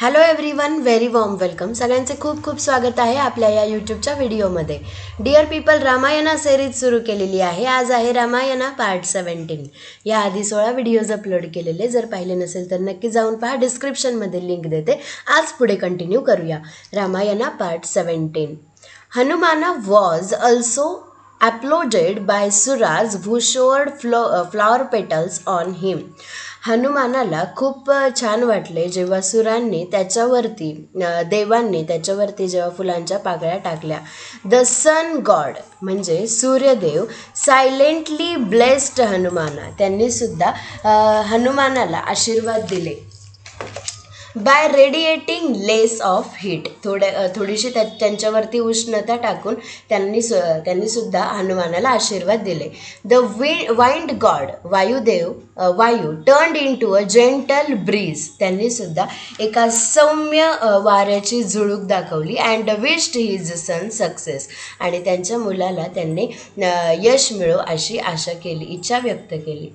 Hello everyone very warm welcome सगळ्यांचे खूप खूप स्वागत आहे आपल्या या यूट्यूबच्या व्हिडिओमध्ये डिअर पीपल रामायणा सेरीज सुरू केलेली आहे. आज आहे रामायणा पार्ट सेवन्टीन या आधी सोळा व्हिडिओज अपलोड केलेले. जर पाहिले नसेल तर नक्की जाऊन पहा. डिस्क्रिप्शनमध्ये लिंक देते. आज पुढे कंटिन्यू करूया. Ramayana part seventeen Hanumana was also uploaded by Suraj showered flow flower petals on him हनुमानाला खूप छान वाटले जेव्हा सुरांनी त्याच्यावरती देवांनी त्याच्यावरती जेव्हा फुलांच्या पाकळ्या टाकल्या. द सन गॉड म्हणजे सूर्यदेव सायलेंटली ब्लेस्ड हनुमाना. त्यांनीसुद्धा हनुमानाला आशीर्वाद दिले. By radiating less of heat थोड्या थोडीशी त्या त्यांच्यावरती उष्णता टाकून त्यांनी सु त्यांनी सुद्धा हनुमानाला आशीर्वाद दिले. द वि wind god Vayudev Vayu turned into a gentle breeze त्यांनी सुद्धा एका सौम्य वाऱ्याची झुळूक दाखवली and wished his son success आणि त्यांच्या मुलाला त्यांनी यश मिळो अशी आशा केली इच्छा व्यक्त केली.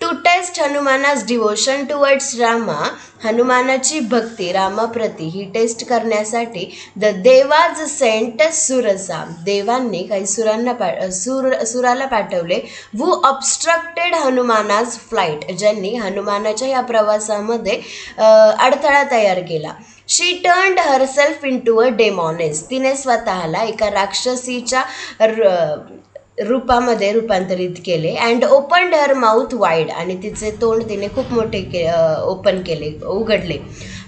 टू टेस्ट हनुमानास डिवोशन टुवर्ड्स रामा हनुमानाची भक्ती रामाप्रती ही टेस्ट करण्यासाठी द देवाज सेंट सुरसा देवांनी काही सुरांना पा सुर सुराला पाठवले वू ऑबस्ट्रक्टेड हनुमानाज फ्लाईट ज्यांनी हनुमानाच्या या प्रवासामध्ये अडथळा तयार केला she turned herself into a demoness तिने स्वतःला एका राक्षसीच्या र- रूपामध्ये रूपांतरित केले and opened her mouth wide आणि तिचे तोंड तिने खूप मोठे के ओपन केले उघडले.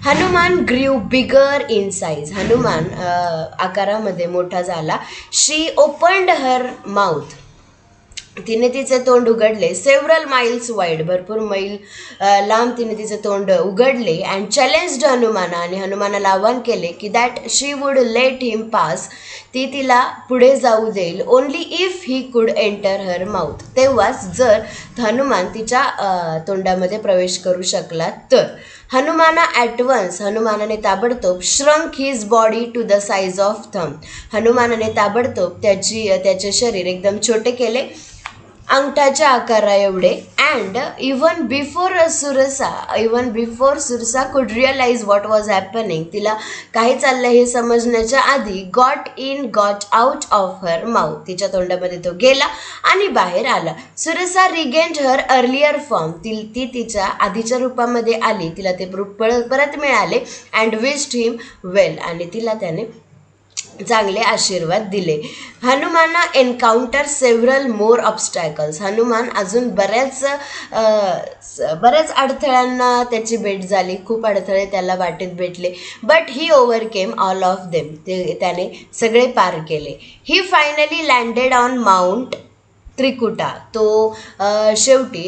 Hanuman grew bigger in size Hanuman आकारामध्ये मोठा झाला. शी ओपन्ड हर माउथ तिने तिचे तोंड उघडले. सेव्हरल माइल्स वाईड भरपूर मैल लांब तिने तिचे तोंड उघडले अँड चॅलेंज्ड हनुमाना आणि हनुमानाला आव्हान केले की that she would let him pass ती तिला पुढे जाऊ देईल. ओनली इफ ही कुड एंटर हर माउथ तेव्हाच जर हनुमान तिच्या तोंडामध्ये प्रवेश करू शकला तर. हनुमाना ॲट वन्स हनुमानाने ताबडतोब shrunk his body to the size of thumb हनुमानाने ताबडतोब त्याची त्याचे शरीर एकदम छोटे केले. अंगठाच्या आकारा एवढे. And even before Surasa even before Surasa could realise what was happening तिला काही चाललं हे समजण्याच्या आधी got in got out of her mouth तिच्या तोंडामध्ये तो गेला आणि बाहेर आला. Surasa regained her earlier form ती ती तिच्या आधीच्या रूपामध्ये आली. तिला ते रूप परत मिळाले अँड विस्ट हिम वेल आणि तिला त्याने चांगले आशीर्वाद दिले. Hanumana encounter several more obstacles Hanuman अजून बऱ्याच स- बऱ्याच अडथळ्यांना त्याची भेट झाली. खूप अडथळे त्याला वाटेत भेटले. But he overcame all of them ते त्याने सगळे पार केले. He finally landed on mount Trikuta. तो शेवटी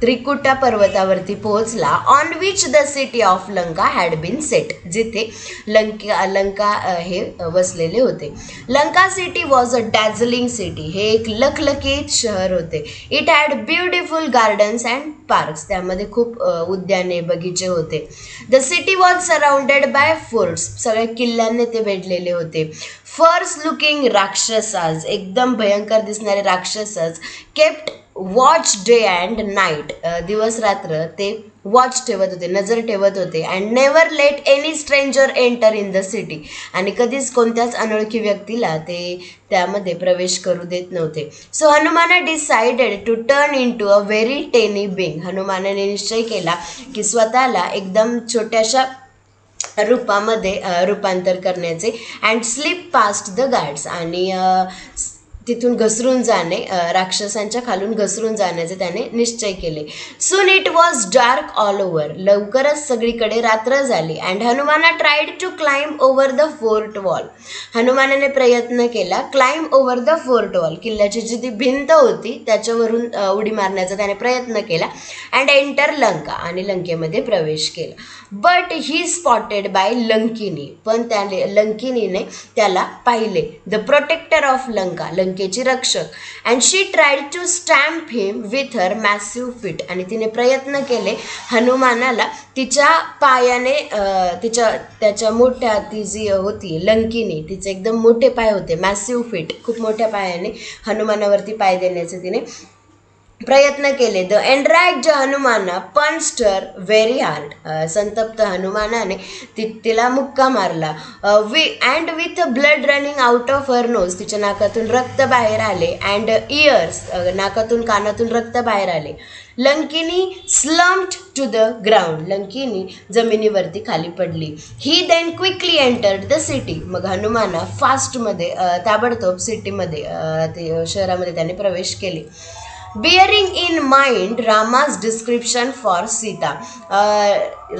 त्रिकुटा पर्वतावरती पोहोचला on which the city of Lanka had been set जिथे लंका लंका हे वसलेले होते. Lanka city was a dazzling city हे एक लखलखीत शहर होते. It had beautiful gardens and parks त्यामध्ये खूप उद्याने बगीचे होते. The city was surrounded by forts सगळ्या किल्ल्यांनी ते भेटलेले होते. फर्स्ट लुकिंग राक्षसाज एकदम भयंकर दिसणारे राक्षसच kept watch day and night दिवस रात्र ते वॉच ठेवत होते नजर ठेवत होते and never let any stranger enter in the city आणि कधीच कोणत्याच अनोळखी व्यक्तीला ते त्यामध्ये प्रवेश करू देत नव्हते so Hanumana decided to turn into a very tiny being हनुमानाने निश्चय केला की स्वतःला एकदम छोट्याशा रूपामध्ये रूपांतर करण्याचे. And slip past the guards आणि तिथून घसरून जाणे राक्षसांच्या खालून घसरून जाण्याचे त्याने निश्चय केले. Soon it was dark all over लवकरच सगळीकडे रात्र झाली and Hanumana tried to climb over the fort wall हनुमानाने प्रयत्न केला climb over the fort wall किल्ल्याची जी ती भिंत होती त्याच्यावरून उडी मारण्याचा त्याने प्रयत्न केला अँड एंटर लंका आणि लंकेमध्ये प्रवेश केला. But he spotted by Lankini. पण त्याने लंकिनीने त्याला पाहिले. द प्रोटेक्टर ऑफ लंका लंकेची रक्षक. And she tried to stamp him with her massive feet आणि तिने प्रयत्न केले हनुमानाला तिच्या पायाने तिच्या त्याच्या मोठ्या ती जी होती लंकिनी तिचे एकदम मोठे पाय होते मॅसिव्ह फिट खूप मोठ्या पायाने हनुमानावरती पाय देण्याचे तिने प्रयत्न केले. द अँड्रॅक्ट Hanumana punched her very hard संतप्त हनुमानाने ति तिला मुक्का मारला. We and with blood running out of her nose तिच्या नाकातून रक्त बाहेर आले. अँड इयर्स नाकातून कानातून रक्त बाहेर आले. Lankini slumped to the ground Lankini जमिनीवरती खाली पडली. He then quickly entered the city मग हनुमाना फास्टमध्ये ताबडतोब सिटीमध्ये ते शहरामध्ये त्याने प्रवेश केले. Bearing in mind Rama's description for Sita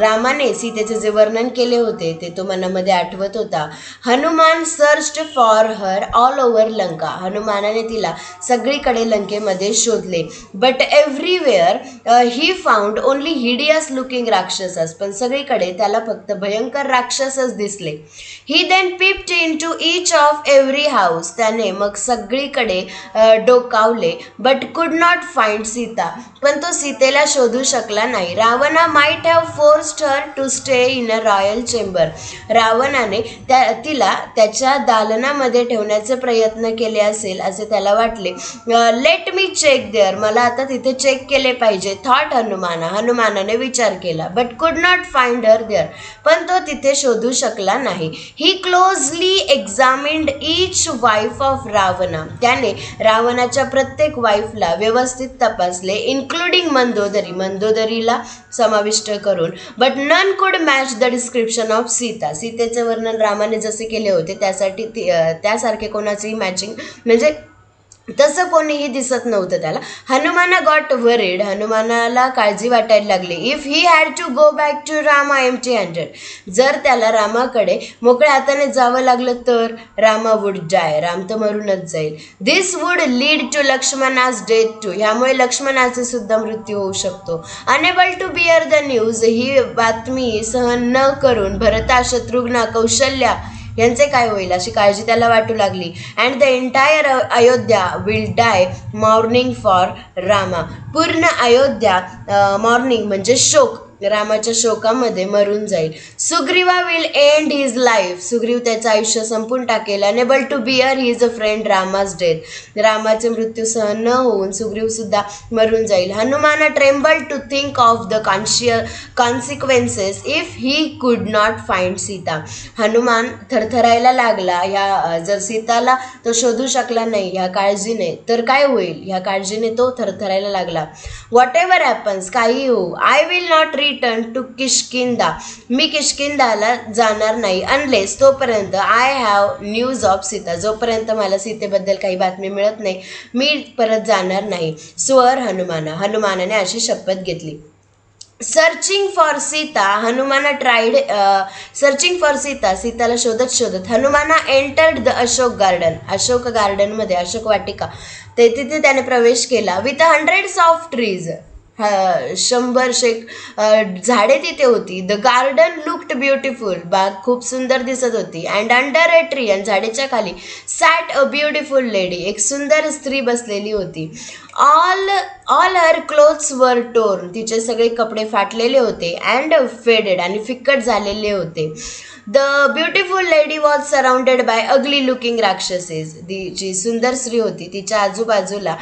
रामाने सीतेचे जे वर्णन केले होते ते तो मनामध्ये आठवत होता. Hanuman search for her all over Lanka हनुमानाने तिला सगळीकडे लंकेमध्ये शोधले. But everywhere he found only hideous looking rakshasas. पण सगळीकडे त्याला फक्त भयंकर राक्षसच दिसले. He then peeped in to each of every house त्याने मग सगळीकडे uh, डोकावले but could not find Sita पण तो सीतेला शोधू शकला नाही. Ravana might have forced her to stay in a royal chamber रावणाने त्या तिला त्याच्या दालनामध्ये ठेवण्याचे प्रयत्न केले असेल असे त्याला वाटले. लेट मी चेक देअर मला आता तिथे चेक केले पाहिजे. थॉट हनुमाना हनुमानाने विचार केला but could not find her there पण तो तिथे शोधू शकला नाही. He closely examined each wife of Ravana त्याने रावणाच्या प्रत्येक वाईफला व्यवस्थित तपासले इन्क्लुडिंग मंदोदरी. मंदोदरीला समाविष्ट करून. But none could match the description of Sita सीतेचे वर्णन रामाने जसे केले होते त्यासाठी ती त्यासारखे कोणाचेही मॅचिंग म्हणजे तसं कोणीही दिसत नव्हतं त्याला. हनुमाना गॉट वरीड हनुमानाला काळजी वाटायला लागली. If he had to go back to Rama empty handed जर त्याला रामाकडे मोकळ्या हाताने जावं लागलं तर रामा वुड जाय राम तर मरूनच जाईल. दिस वुड लीड टू लक्ष्मणास डेथ टू ह्यामुळे लक्ष्मणाचे सुद्धा मृत्यू होऊ शकतो. Unable to bear the news ही बातमी सहन न करून भरता शत्रुघ्न कौशल्या यांचे काय होईल? अशी काळजी त्याला वाटू लागली. And the entire Ayodhya will die mourning for Rama पूर्ण अयोध्या uh, मॉर्निंग म्हणजे शोक. रामाच्या शोकामध्ये मरून जाईल. Sugriva will end his life Sugriva त्याचं आयुष्य संपून टाकेल. Unable to bear his a friend Rama's death रामाचे मृत्यू सहन न होऊन सुग्रीव सुद्धा मरून जाईल. Hanuman tremble to think of the कॉन्शिय consequences if he could not find Sita. Hanuman थरथरायला लागला. ह्या जर सीताला तो शोधू शकला नाही ह्या काळजीने तर काय होईल? ह्या काळजीने तो थरथरायला लागला. व्हॉट एव्हर हॅपन्स काही हो I will not return to Kishkinda मी किशकिंदाला जाणार नाही अनलेस तोपर्यंत I have news of Sita जोपर्यंत मला सीतेबद्दल काही बातमी मिळत नाही मी परत जाणार नाही. स्वर हनुमाना. हनुमानाने अशी शपथ घेतली. Searching for Sita Hanumana tried searching for Sita सीताला शोधत शोधत Hanuman entered the Ashok garden Ashok गार्डनमध्ये अशोक वाटिका. ते तिथे त्याने प्रवेश केला. विथ हंड्रेड्स ऑफ ट्रीज शंभर शेक झाडे तिथे होती. द गार्डन लुक्ड ब्युटिफुल बाग खूप सुंदर दिसत होती. अँड अंडर अ ट्री आणि झाडेच्या खाली सॅट अ ब्युटिफुल लेडी एक सुंदर स्त्री बसलेली होती. All all her clothes were torn तिचे सगळे कपडे फाटलेले होते अँड फेडेड आणि फिक्कट झालेले होते. The beautiful lady was surrounded by ugly looking rakshasis. जी सुंदर स्त्री होती तिच्या आजूबाजूला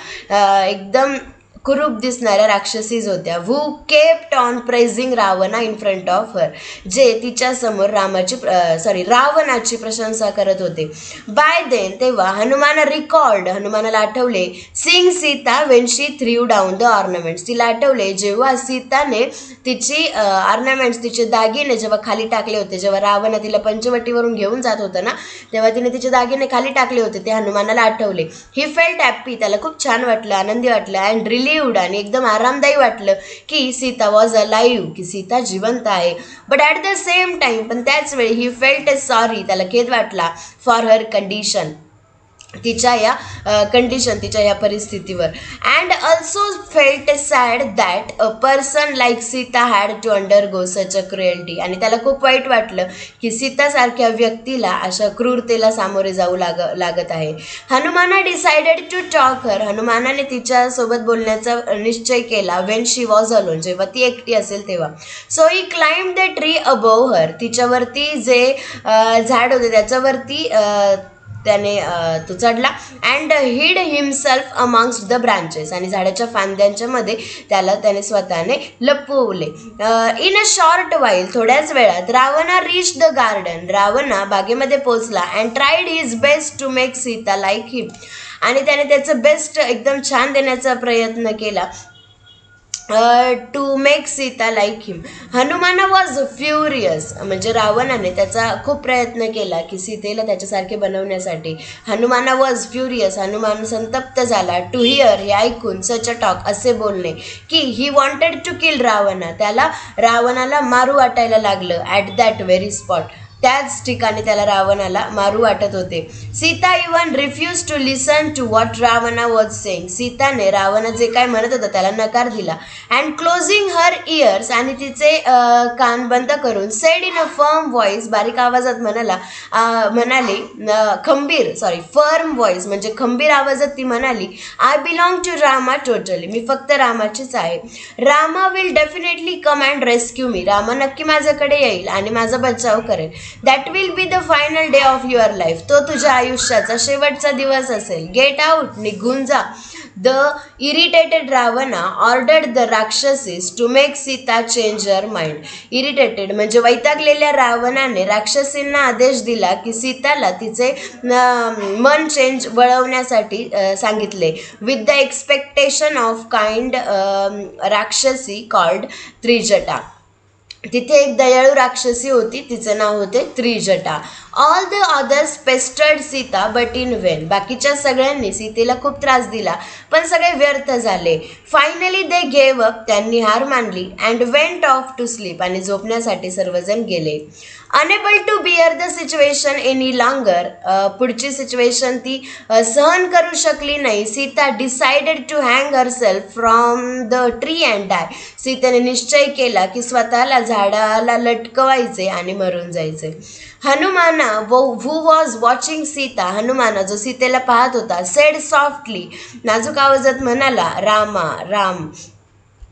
एकदम कुरूप दिसणाऱ्या राक्षसीज होत्या who kept on praising Ravana in front of her जे तिच्यासमोर रामाची सॉरी रावणाची प्रशंसा करत होते. बाय देन तेव्हा हनुमान रिकॉर्ड हनुमानाला Athawale seeing Sita when she threw down the ornaments तिला आठवले जेव्हा सीताने तिची ऑर्नामेंट्स तिचे दागिने जेव्हा खाली टाकले होते जेव्हा रावण तिला पंचवटीवरून घेऊन जात होतं ना तेव्हा तिने तिचे दागिने खाली टाकले होते ते हनुमानाला आठवले. ही फेल्ट हॅप्पी त्याला खूप छान वाटलं आनंदी वाटलं अँड रिलीव्ड उडान. एकदम आरामदायी वाटलं की सीता वॉज अ लाईव्ह की सीता जिवंत आहे. But at the same time पण त्याच वेळी ही फेल्ट सॉरी त्याला खेद वाटला फॉर हर कंडिशन तिच्या या कंडिशन तिच्या या परिस्थितीवर. And also felt sad that a person like Sita had to undergo such a cruelty आणि त्याला खूप वाईट वाटलं की सीतासारख्या व्यक्तीला अशा क्रूरतेला सामोरे जाऊ लाग लागत आहे. Hanuman decided to talk her हनुमानाने तिच्यासोबत बोलण्याचा निश्चय केला वेन शी वॉज अलोन जेव्हा ती एकटी असेल तेव्हा. So he climb the tree above her तिच्यावरती जे झाड होते त्याच्यावरती त्याने तो चढला and hid himself amongst the branches आणि झाडाच्या फांद्यांच्या मध्ये त्याला त्याने स्वतःने लपवले. इन अ शॉर्ट वाईल थोड्याच वेळात Ravana reach the garden Ravana बागेमध्ये पोचला and tried his best to make Sita like him आणि त्याने त्याचं बेस्ट एकदम छान देण्याचा प्रयत्न केला. To make Sita like him Hanuman was furious म्हणजे रावणाने त्याचा खूप प्रयत्न केला की सीतेला त्याच्यासारखे बनवण्यासाठी. हनुमाना वॉज फ्युरियस हनुमान संतप्त झाला. टू हिअर हे ऐकून सच अ टॉक असे बोलणे की ही वॉन्टेड टू किल रावणा त्याला रावणाला मारू वाटायला लागलं ॲट दॅट व्हेरी स्पॉट त्याच ठिकाणी त्याला रावणाला मारू वाटत होते. Sita even refuse to listen to what Ravana was saying सीताने Ravan जे काय म्हणत होतं त्याला नकार दिला. अँड क्लोजिंग हर इयर्स आणि तिचे कान बंद करून said in a firm voice बारीक आवाजात म्हणाला म्हणाली खंबीर सॉरी फर्म व्हॉइस म्हणजे खंबीर आवाजात ती म्हणाली I belong to Rama totally मी फक्त रामाचीच आहे. Rama will definitely come and rescue me Rama नक्की माझ्याकडे येईल आणि माझा बचाव करेल. That will be the final day of your life तो तुझ्या आयुष्याचा शेवटचा दिवस असेल. गेट आउट निघून जा. The irritated Ravana ordered the rakshasis to make Sita change her mind irritated म्हणजे वैतागलेल्या रावणाने राक्षसींना आदेश दिला की सीताला तिचे मन चेंज वळवण्यासाठी सांगितले. With the expectation of kind rakshasi called Trijata. तिथे एक दयाळू राक्षसी होती तिचं नाव होते Trijata. All the others pestered Sita but in vain बाकीच्या सगळ्यांनी सीतेला खूप त्रास दिला पण सगळे व्यर्थ झाले. फायनली दे गेव अप त्यांनी हार मानली and went off to sleep आणि झोपण्यासाठी सर्वजण गेले. Unable to bear the situation any longer पुढची सिच्युएशन ती सहन करू शकली नाही. Sita decided to hang herself from the tree and die सीतेने निश्चय केला की स्वतःला झाडाला लटकवायचे आणि मरून जायचे. हनुमाना व who was watching Sita Hanumana जो सीतेला पाहत होता सेड सॉफ्टली नाजूक आवाजात म्हणाला Rama Ram.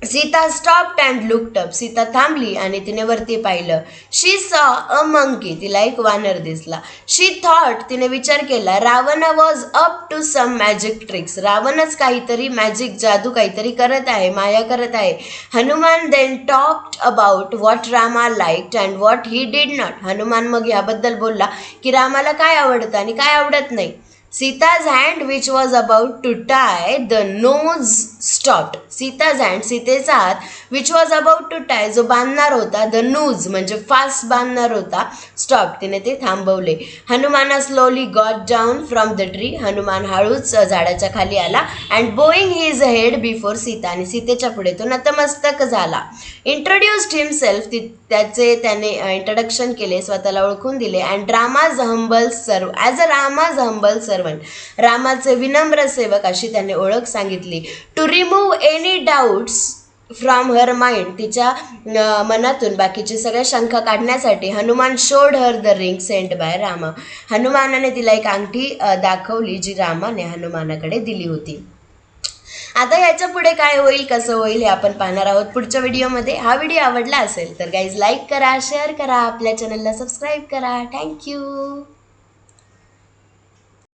Sita stopped and looked up Sita थांबली आणि तिने वरती पाहिलं. शी सॉ अ मंकी तिला एक वानर दिसला. शी थॉट तिने विचार केला Ravan was up to some magic tricks रावणच काहीतरी मॅजिक जादू काहीतरी करत आहे माया करत आहे. Hanuman then talked about what Rama liked and what he did not Hanuman मग ह्याबद्दल बोलला की रामाला काय आवडतं आणि काय आवडत नाही? Sita's hand which was about to tie the noose स्टॉट Sita's hand सीतेचा हात which was about to tie जो बांधणार होता द नूज म्हणजे फास्ट बांधणार होता स्टॉप तिने ते थांबवले. Hanuman slowly got down from the tree Hanuman हळूच झाडाच्या खाली आला and bowing his head before Sita आणि सीतेच्या पुढे तो नतमस्तक झाला. इंट्रोड्युस्ड हिमसेल्फ ती त्याचे त्याने इंट्रोडक्शन केले स्वतःला ओळखून दिले अँड रामाज हंबल सर्व as a Rama's humble servant रामाचे विनम्र सेवक अशी त्याने ओळख सांगितली. To remove any doubts from her mind तिच्या मनातून बाकीची सगळ्या शंका काढण्यासाठी Hanuman showed her the ring sent by Rama. हनुमानाने तिला एक अंगठी दाखवली जी रामाने हनुमानाकडे दिली होती. आता याच्यापुढे काय होईल कसं होईल हे आपण पाहणार आहोत पुढच्या व्हिडिओमध्ये. हा व्हिडिओ आवडला असेल तर गाईज लाईक करा शेअर करा आपल्या चॅनलला सबस्क्राईब करा. थँक्यू